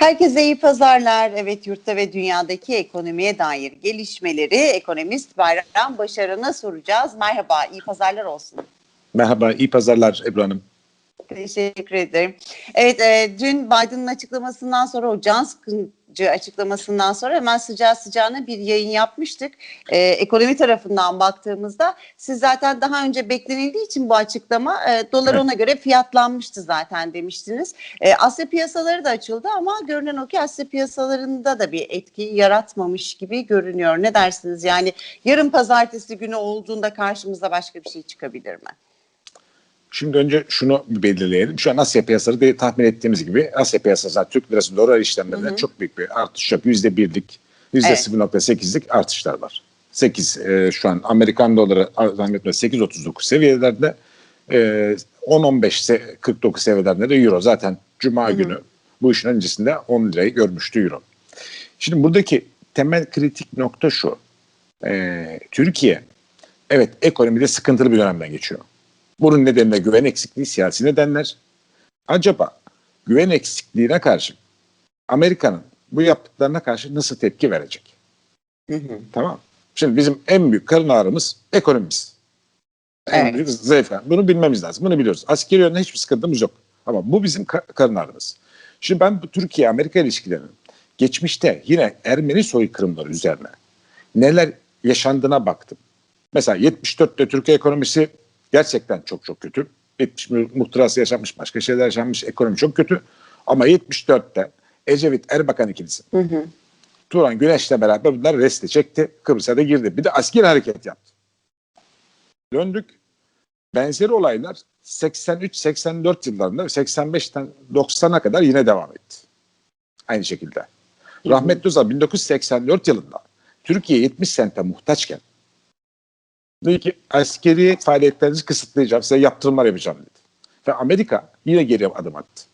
Herkese iyi pazarlar. Evet yurtta ve dünyadaki ekonomiye dair gelişmeleri ekonomist Bayram Başaran'a soracağız. Merhaba, iyi pazarlar olsun. Merhaba, iyi pazarlar Ebru Hanım. Teşekkür ederim. Evet, e, dün Biden'ın açıklamasından sonra o can sıkıcı açıklamasından sonra hemen sıcağı sıcağına bir yayın yapmıştık. E, ekonomi tarafından baktığımızda siz zaten daha önce beklenildiği için bu açıklama e, dolar Evet. ona göre fiyatlanmıştı zaten demiştiniz. E, Asya piyasaları da açıldı ama görünen o ki Asya piyasalarında da bir etki yaratmamış gibi görünüyor. Ne dersiniz? Yani yarın pazartesi günü olduğunda karşımıza başka bir şey çıkabilir mi? Şimdi önce şunu belirleyelim. Şu an Asya piyasaları da tahmin ettiğimiz gibi Asya piyasası Türk lirası dolar işlemlerinde çok büyük bir artış yok. Yüzde birlik, yüzde Evet. 0.8'lik artışlar var. 8 e, şu an Amerikan doları zannetme 8.39 seviyelerde e, 10-15 se- 49 seviyelerinde de euro zaten cuma günü bu işin öncesinde 10 lirayı görmüştü euro. Şimdi buradaki temel kritik nokta şu. E, Türkiye evet ekonomide sıkıntılı bir dönemden geçiyor. Bunun nedeni de güven eksikliği, siyasi nedenler. Acaba güven eksikliğine karşı Amerika'nın bu yaptıklarına karşı nasıl tepki verecek? Hı hı. Tamam. Şimdi bizim en büyük karın ağrımız ekonomimiz. En Evet. büyük zayıf. Bunu bilmemiz lazım. Bunu biliyoruz. Askeri yönden hiçbir sıkıntımız yok. Ama bu bizim ka- karın ağrımız. Şimdi ben bu Türkiye-Amerika ilişkilerinin geçmişte yine Ermeni soykırımları üzerine neler yaşandığına baktım. Mesela 74'te Türkiye ekonomisi gerçekten çok çok kötü. 70 mu- muhtırası yaşanmış, başka şeyler yaşanmış, ekonomi çok kötü. Ama 74'te Ecevit Erbakan ikilisi Hı hı. Turan Güneş'le beraber bunlar resti çekti. Kıbrıs'a da girdi. Bir de asker hareket yaptı. Döndük. Benzeri olaylar 83-84 yıllarında 85'ten 90'a kadar yine devam etti. Aynı şekilde. Rahmetli Özal 1984 yılında Türkiye 70 sente muhtaçken dedi ki askeri faaliyetlerinizi kısıtlayacağım, size yaptırımlar yapacağım dedi. Ve Amerika yine geriye adım attı.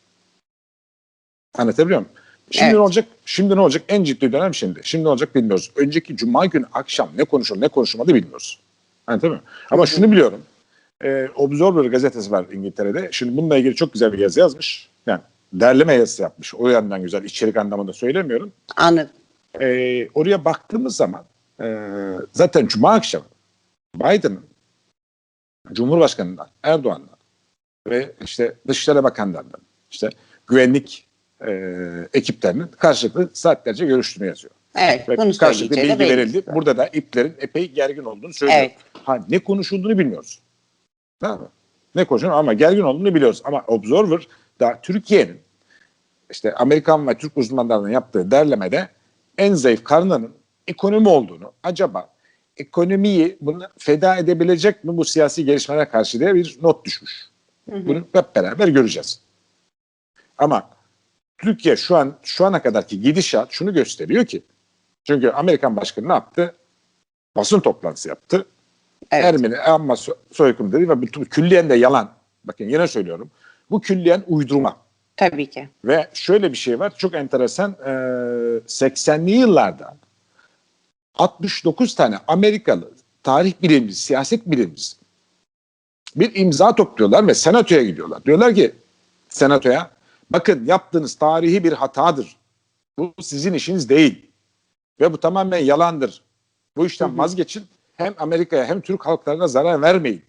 Anlatabiliyor muyum? Şimdi Evet. ne olacak? Şimdi ne olacak? En ciddi dönem şimdi. Şimdi ne olacak bilmiyoruz. Önceki cuma günü akşam ne konuşuldu ne konuşulmadı bilmiyoruz. Anlatabiliyor muyum? Ama şunu biliyorum. E, Observer gazetesi var İngiltere'de. Şimdi bununla ilgili çok güzel bir yazı yazmış. Yani derleme yazısı yapmış. O yandan güzel. içerik anlamında söylemiyorum. Anladım. E, oraya baktığımız zaman e, zaten cuma akşamı Biden'ın Cumhurbaşkanı'ndan, Erdoğan'dan ve işte Dışişleri Bakanlarından, işte güvenlik e, ekiplerinin karşılıklı saatlerce görüştüğünü yazıyor. Evet, Ve bunu karşılıklı bilgi verildi. Burada da iplerin epey gergin olduğunu söylüyor. Evet. Ha, ne konuşulduğunu bilmiyoruz. Tamam mı? Ne konuşulduğunu ama gergin olduğunu biliyoruz. Ama Observer da Türkiye'nin işte Amerikan ve Türk uzmanlarının yaptığı derlemede en zayıf karnının ekonomi olduğunu acaba ekonomiyi bunu feda edebilecek mi bu siyasi gelişmelere karşı diye bir not düşmüş. Bunu hep beraber göreceğiz. Ama Türkiye şu an şu ana kadarki gidişat şunu gösteriyor ki çünkü Amerikan başkanı ne yaptı? Basın toplantısı yaptı. Evet. Ermeni amma so- soykırım dedi ve bütün külliyen de yalan. Bakın yine söylüyorum. Bu külliyen uydurma. Tabii ki. Ve şöyle bir şey var çok enteresan. Ee, 80'li yıllarda 69 tane Amerikalı tarih bilimcisi, siyaset bilimcisi bir imza topluyorlar ve senatoya gidiyorlar. Diyorlar ki senatoya bakın yaptığınız tarihi bir hatadır. Bu sizin işiniz değil. Ve bu tamamen yalandır. Bu işten vazgeçin. Hem Amerika'ya hem Türk halklarına zarar vermeyin.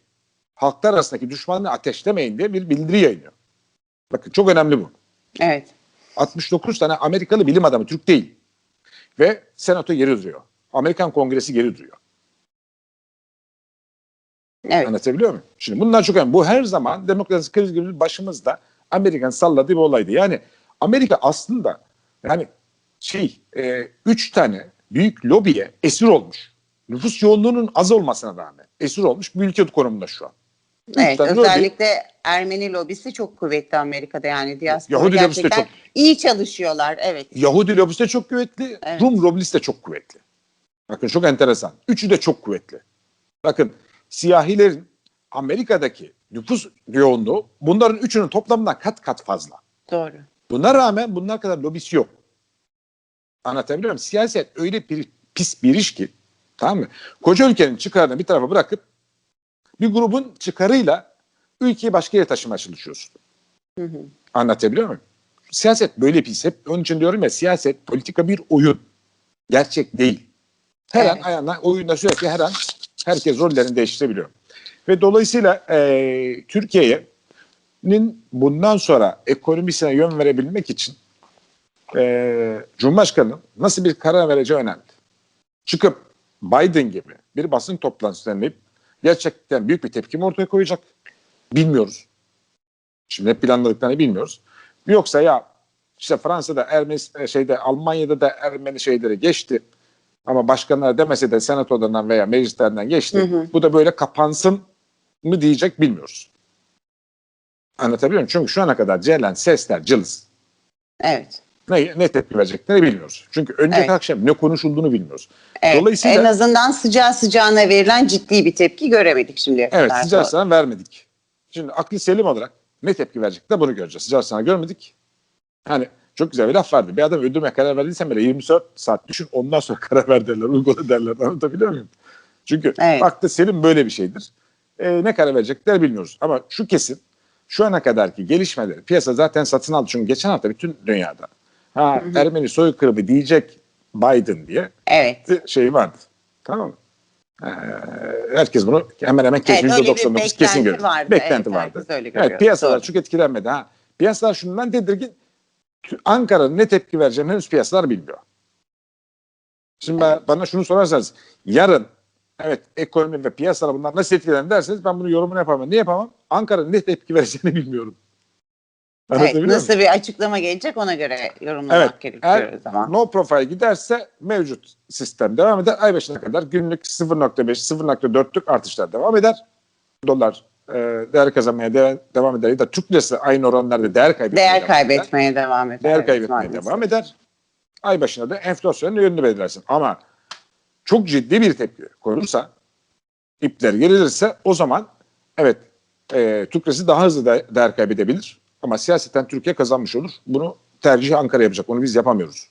Halklar arasındaki düşmanlığı ateşlemeyin diye bir bildiri yayınlıyor. Bakın çok önemli bu. Evet. 69 tane Amerikalı bilim adamı Türk değil. Ve senato geri duruyor. Amerikan kongresi geri duruyor. Evet. Anlatabiliyor muyum? Şimdi bunlar çok önemli. Bu her zaman demokrasi kriz gibi başımızda Amerikan salladığı bir olaydı. Yani Amerika aslında yani şey e, üç tane büyük lobiye esir olmuş. Nüfus yoğunluğunun az olmasına rağmen esir olmuş bir ülke konumunda şu an. Üç Evet, tane lobi- özellikle Ermeni lobisi çok kuvvetli Amerika'da yani diaspora Yahudi lobisi de gerçekten çok- iyi çalışıyorlar. Evet. Yahudi lobisi de çok kuvvetli, Evet. Rum lobisi de çok kuvvetli. Bakın çok enteresan. Üçü de çok kuvvetli. Bakın siyahilerin Amerika'daki nüfus yoğunluğu bunların üçünün toplamından kat kat fazla. Doğru. Buna rağmen bunlar kadar lobisi yok. Anlatabiliyor muyum? Siyaset öyle bir pis bir iş ki tamam mı? Koca ülkenin çıkarını bir tarafa bırakıp bir grubun çıkarıyla ülkeyi başka yere taşımaya çalışıyorsun. Hı hı. Anlatabiliyor muyum? siyaset böyle bir hep onun için diyorum ya siyaset politika bir oyun. Gerçek değil. Her Evet. an ayağına oyunda sürekli her an herkes rollerini değiştirebiliyor. Ve dolayısıyla e, Türkiye'nin bundan sonra ekonomisine yön verebilmek için e, Cumhurbaşkanı'nın nasıl bir karar vereceği önemli. Çıkıp Biden gibi bir basın toplantısı düzenleyip gerçekten büyük bir tepki mi ortaya koyacak? Bilmiyoruz. Şimdi hep planladıklarını bilmiyoruz. Yoksa ya işte Fransa'da Ermeni şeyde Almanya'da da Ermeni şeyleri geçti. Ama başkanlar demese de senatolarından veya meclislerinden geçti. Hı hı. Bu da böyle kapansın mı diyecek bilmiyoruz. Anlatabiliyor muyum? Çünkü şu ana kadar gelen sesler cılız. Evet. Ne, ne tepki vereceklerini bilmiyoruz. Çünkü önceki Evet. akşam ne konuşulduğunu bilmiyoruz. evet. Dolayısıyla- En azından sıcağı sıcağına verilen ciddi bir tepki göremedik şimdiye Evet kadar. sıcağı sana vermedik. Şimdi aklı selim olarak ne tepki verecek de bunu göreceğiz. Sıcağı sana görmedik. Hani çok güzel bir laf vardı. Bir adam öldürmeye karar verdiysen bile 24 saat düşün ondan sonra karar ver derler. Uygula derler. Anlatabiliyor muyum? Çünkü Evet. aklı selim böyle bir şeydir. Ee, ne karar verecekler bilmiyoruz. Ama şu kesin şu ana kadarki gelişmeleri piyasa zaten satın aldı. Çünkü geçen hafta bütün dünyada ha Ermeni soykırımı diyecek Biden diye Evet. bir şey vardı. Tamam mı? Ee, herkes bunu hemen hemen kesin Evet, öyle bir %99 kesin görüyor. vardı. Beklenti Evet, vardı. Evet, piyasalar Doğru. çok etkilenmedi. Ha. Piyasalar şundan tedirgin. Ankara'nın ne tepki vereceğini henüz piyasalar bilmiyor. Şimdi ben- bana şunu sorarsanız yarın evet ekonomi ve piyasalar bunlar nasıl etkilenir derseniz ben bunu yorumunu yapamam. Niye yapamam? Ankara'nın ne tepki vereceğini bilmiyorum. Evet, nasıl bir açıklama gelecek ona göre yorumlamak Evet. gerekiyor Eğer o zaman. no profile giderse mevcut sistem devam eder. Ay başına kadar günlük 0.5, 0.4'lük artışlar devam eder. Dolar değer kazanmaya de- devam eder. Ya da Türk lirası aynı oranlarda değer kaybetmeye Değer devam eder. kaybetmeye devam eder. Değer Evet, kaybetmeye maalesef. devam eder. Ay başına da enflasyonun yönünü belirlersin. Ama çok ciddi bir tepki konulursa, ipler gerilirse o zaman evet e, Türk lirası daha hızlı de- değer kaybedebilir. Ama siyaseten Türkiye kazanmış olur. Bunu tercih Ankara yapacak. Onu biz yapamıyoruz.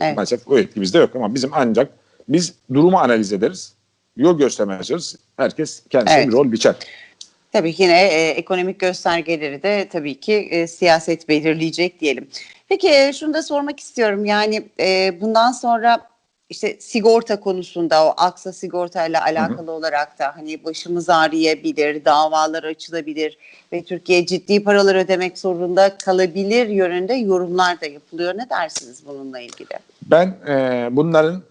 Evet. Maalesef o etki bizde yok ama bizim ancak biz durumu analiz ederiz. Yol göstermeye çalışırız. Herkes kendisine Evet. bir rol biçer. Tabii ki yine e, ekonomik göstergeleri de tabii ki e, siyaset belirleyecek diyelim. Peki e, şunu da sormak istiyorum. Yani e, bundan sonra işte sigorta konusunda o aksa sigortayla alakalı olarak da hani başımız ağrıyabilir, davalar açılabilir ve Türkiye ciddi paralar ödemek zorunda kalabilir yönünde yorumlar da yapılıyor. Ne dersiniz bununla ilgili? Ben e, bunların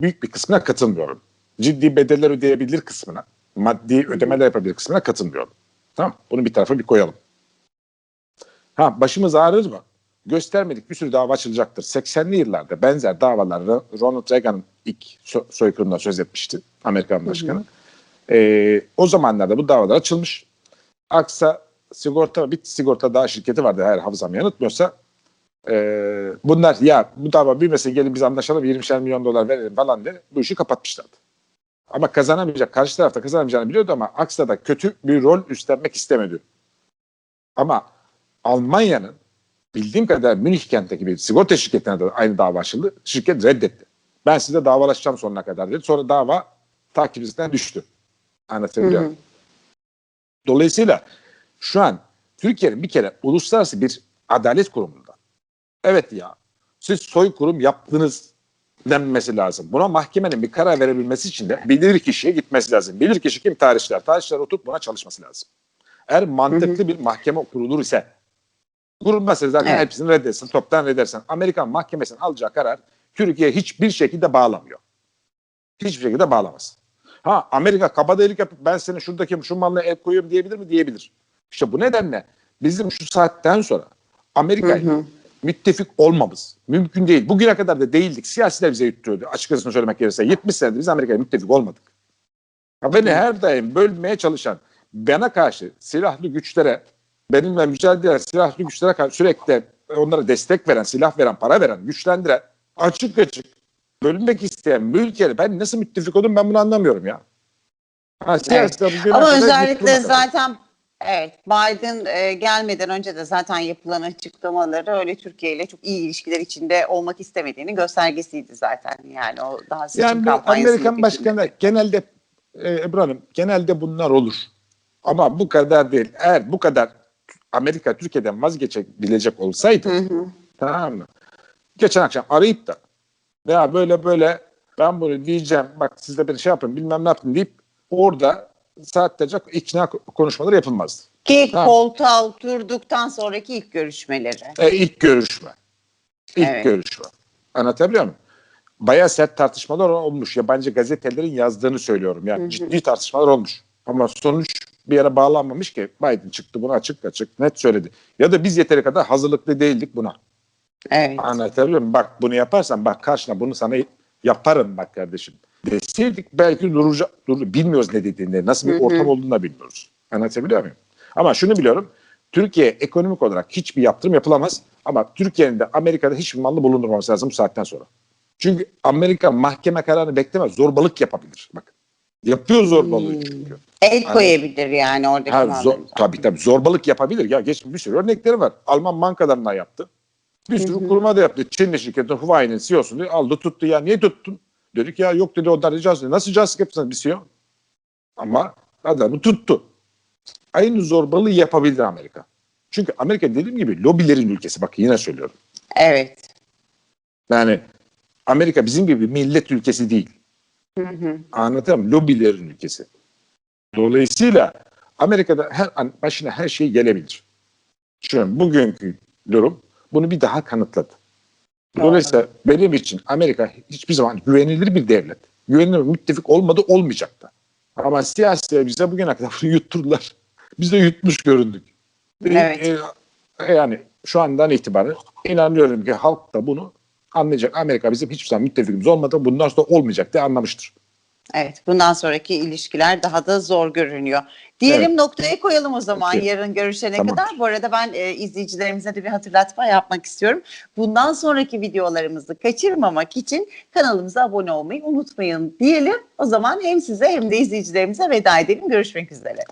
büyük bir kısmına katılmıyorum. Ciddi bedeller ödeyebilir kısmına, maddi ödemeler yapabilir kısmına katılmıyorum. Tamam Bunu bir tarafa bir koyalım. Ha başımız ağrır mı? Göstermedik bir sürü dava açılacaktır. 80'li yıllarda benzer davalar Ro- Ronald Reagan ilk so- soykırımdan söz etmişti. Amerikan başkanı. E, o zamanlarda bu davalar açılmış. Aksa sigorta, bir sigorta daha şirketi vardı eğer hafızam yanıltmıyorsa. Ee, bunlar ya bu dava büyümesin gelin biz anlaşalım 20 milyon dolar verelim falan diye bu işi kapatmışlardı. Ama kazanamayacak, karşı tarafta kazanamayacağını biliyordu ama Aksa da kötü bir rol üstlenmek istemedi. Ama Almanya'nın bildiğim kadar Münih kentteki bir sigorta şirketine de aynı dava açıldı. Şirket reddetti. Ben size davalaşacağım sonuna kadar dedi. Sonra dava takipçisinden düştü. Anlatabiliyor muyum? Dolayısıyla şu an Türkiye'nin bir kere uluslararası bir adalet kurumunda. Evet ya siz soykırım yaptınız denmesi lazım. Buna mahkemenin bir karar verebilmesi için de bilir kişiye gitmesi lazım. Bilir kişi kim? Tarihçiler. Tarihçiler oturup buna çalışması lazım. Eğer mantıklı bir mahkeme kurulur ise kurulmazsa zaten Evet. hepsini reddetsin, toptan reddetsin. Amerikan mahkemesinin alacağı karar Türkiye hiçbir şekilde bağlamıyor. Hiçbir şekilde bağlamaz. Ha Amerika kabadayılık yapıp ben senin şuradaki şu malına el koyuyorum diyebilir mi? Diyebilir. İşte bu nedenle bizim şu saatten sonra Amerika müttefik olmamız mümkün değil. Bugüne kadar da değildik. Siyasiler bize yutturuyordu. Açıkçası söylemek gerekirse 70 senedir biz Amerika'ya müttefik olmadık. Beni her daim bölmeye çalışan bana karşı silahlı güçlere benimle mücadele eden silahlı güçlere karşı sürekli onlara destek veren, silah veren, para veren, güçlendiren açık açık bölünmek isteyen bir ülkeyle ben nasıl müttefik oldum ben bunu anlamıyorum ya. Ha, bugüne Ama özellikle zaten evet Biden e, gelmeden önce de zaten yapılan açıklamaları öyle Türkiye ile çok iyi ilişkiler içinde olmak istemediğini göstergesiydi zaten. Yani o daha seçim Yani bu kampanyasındaki Amerikan içinde. başkanı genelde e, Ebru Hanım genelde bunlar olur. Ama bu kadar değil. Eğer bu kadar Amerika Türkiye'den vazgeçebilecek olsaydı Hı hı. tamam mı? Geçen akşam arayıp da ya böyle böyle ben bunu diyeceğim bak siz de beni şey yapın bilmem ne yapın deyip orada saatlerce ikna konuşmaları yapılmazdı. Ki Ha. koltuğa oturduktan sonraki ilk görüşmeleri. E, ilk görüşme. İlk Evet. görüşme. Anlatabiliyor muyum? Bayağı sert tartışmalar olmuş. Yabancı gazetelerin yazdığını söylüyorum. Yani Hı hı. ciddi tartışmalar olmuş. Ama sonuç bir yere bağlanmamış ki Biden çıktı bunu açık açık net söyledi. Ya da biz yeteri kadar hazırlıklı değildik buna. Evet. Anlatabiliyor muyum? Bak bunu yaparsan bak karşına bunu sana yaparım bak kardeşim. Deseydik belki duracak. Dur, bilmiyoruz ne dediğini, nasıl bir Hı hı. ortam olduğunu da bilmiyoruz. Anlatabiliyor muyum? Ama şunu biliyorum. Türkiye ekonomik olarak hiçbir yaptırım yapılamaz. Ama Türkiye'nin de Amerika'da hiçbir malı bulundurmaması lazım bu saatten sonra. Çünkü Amerika mahkeme kararını beklemez. Zorbalık yapabilir. Bak. Yapıyor zorbalığı Hmm. çünkü. El koyabilir yani oradaki Ha, zor, tabii tabii zorbalık yapabilir. Ya geç bir sürü örnekleri var. Alman bankalarından yaptı. Bir sürü Hı hı. kuruma da yaptı. Çinli şirketi Huawei'nin CEO'sunu aldı tuttu. Ya niye tuttun? Dedik ya yok dedi onlar dedi. Nasıl ricaz yapıyorsunuz bir CEO? Ama adamı tuttu. Aynı zorbalığı yapabilir Amerika. Çünkü Amerika dediğim gibi lobilerin ülkesi. Bak yine söylüyorum. Evet. Yani Amerika bizim gibi millet ülkesi değil. Hı hı. Anlatıyor muyum? Lobilerin ülkesi. Dolayısıyla Amerika'da her an başına her şey gelebilir. Şu bugünkü durum bunu bir daha kanıtladı. Dolayısıyla benim için Amerika hiçbir zaman güvenilir bir devlet. Güvenilir bir müttefik olmadı olmayacak da. Ama siyasiler bize bugüne kadar bunu yutturdular. Biz de yutmuş göründük. Evet. E, yani şu andan itibaren inanıyorum ki halk da bunu anlayacak. Amerika bizim hiçbir zaman müttefikimiz olmadı. Bundan sonra olmayacak diye anlamıştır. Evet. Bundan sonraki ilişkiler daha da zor görünüyor. Diyelim Evet. noktaya koyalım o zaman Okey. yarın görüşene Tamam. kadar. Bu arada ben e, izleyicilerimize de bir hatırlatma yapmak istiyorum. Bundan sonraki videolarımızı kaçırmamak için kanalımıza abone olmayı unutmayın diyelim. O zaman hem size hem de izleyicilerimize veda edelim. Görüşmek üzere.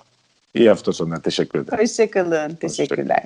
İyi hafta sonları. Teşekkür ederim. Hoşçakalın. Teşekkürler.